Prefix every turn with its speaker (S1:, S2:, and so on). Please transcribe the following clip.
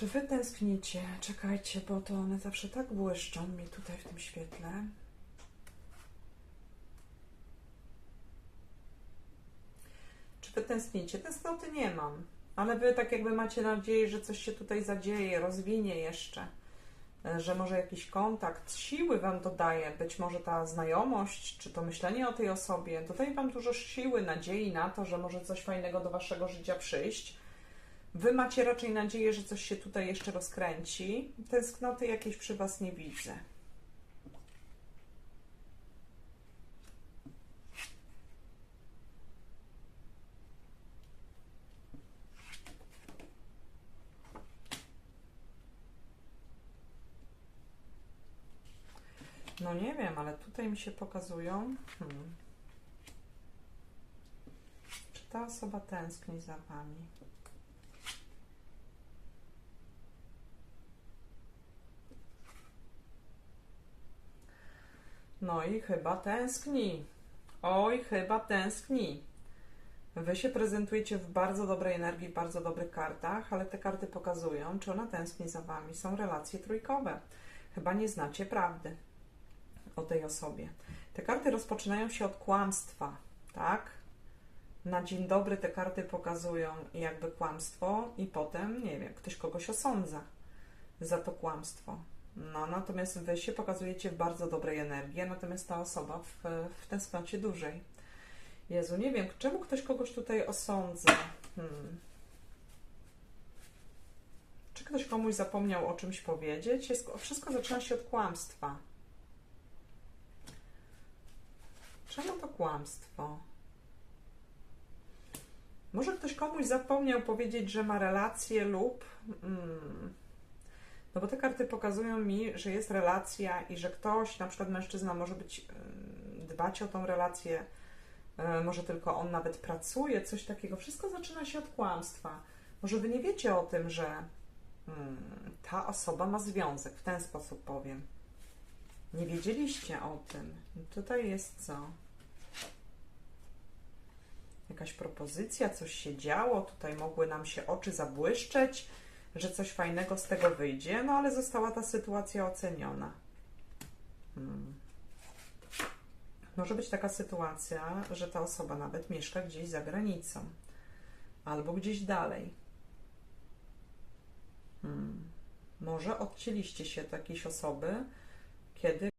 S1: Czy wy tęsknicie? Czekajcie, bo to one zawsze tak błyszczą mi tutaj w tym świetle. Czy wy tęsknicie? Tęsknoty nie mam, ale wy tak jakby macie nadzieję, że coś się tutaj zadzieje, rozwinie jeszcze, e, że może jakiś kontakt, siły wam dodaje, być może ta znajomość, czy to myślenie o tej osobie. Tutaj wam dużo siły, nadziei na to, że może coś fajnego do waszego życia przyjść. Wy macie raczej nadzieję, że coś się tutaj jeszcze rozkręci. Tęsknoty jakiejś przy Was nie widzę. No nie wiem, ale tutaj mi się pokazują. Hmm. Czy ta osoba tęskni za Wami? No i chyba tęskni. Oj, chyba tęskni. Wy się prezentujecie w bardzo dobrej energii, bardzo dobrych kartach, ale te karty pokazują, czy ona tęskni za wami. Są relacje trójkowe. Chyba nie znacie prawdy o tej osobie. Te karty rozpoczynają się od kłamstwa, tak? Na dzień dobry te karty pokazują jakby kłamstwo i potem, nie wiem, ktoś kogoś osądza za to kłamstwo. No, natomiast wy się pokazujecie w bardzo dobrej energii, natomiast ta osoba w, w tęsknocie dużej. Jezu, nie wiem, czemu ktoś kogoś tutaj osądza? Hmm. Czy ktoś komuś zapomniał o czymś powiedzieć? Jest, wszystko zaczyna się od kłamstwa. Czemu to kłamstwo? Może ktoś komuś zapomniał powiedzieć, że ma relację lub. Hmm. No bo te karty pokazują mi, że jest relacja i że ktoś, na przykład mężczyzna, może być dbać o tą relację, y, może tylko on nawet pracuje, coś takiego. Wszystko zaczyna się od kłamstwa. Może wy nie wiecie o tym, że ym, ta osoba ma związek, w ten sposób powiem. Nie wiedzieliście o tym. Tutaj jest co? Jakaś propozycja, coś się działo, tutaj mogły nam się oczy zabłyszczeć że coś fajnego z tego wyjdzie, no ale została ta sytuacja oceniona. Hmm. Może być taka sytuacja, że ta osoba nawet mieszka gdzieś za granicą albo gdzieś dalej. Hmm. Może odcięliście się od jakiejś osoby, kiedy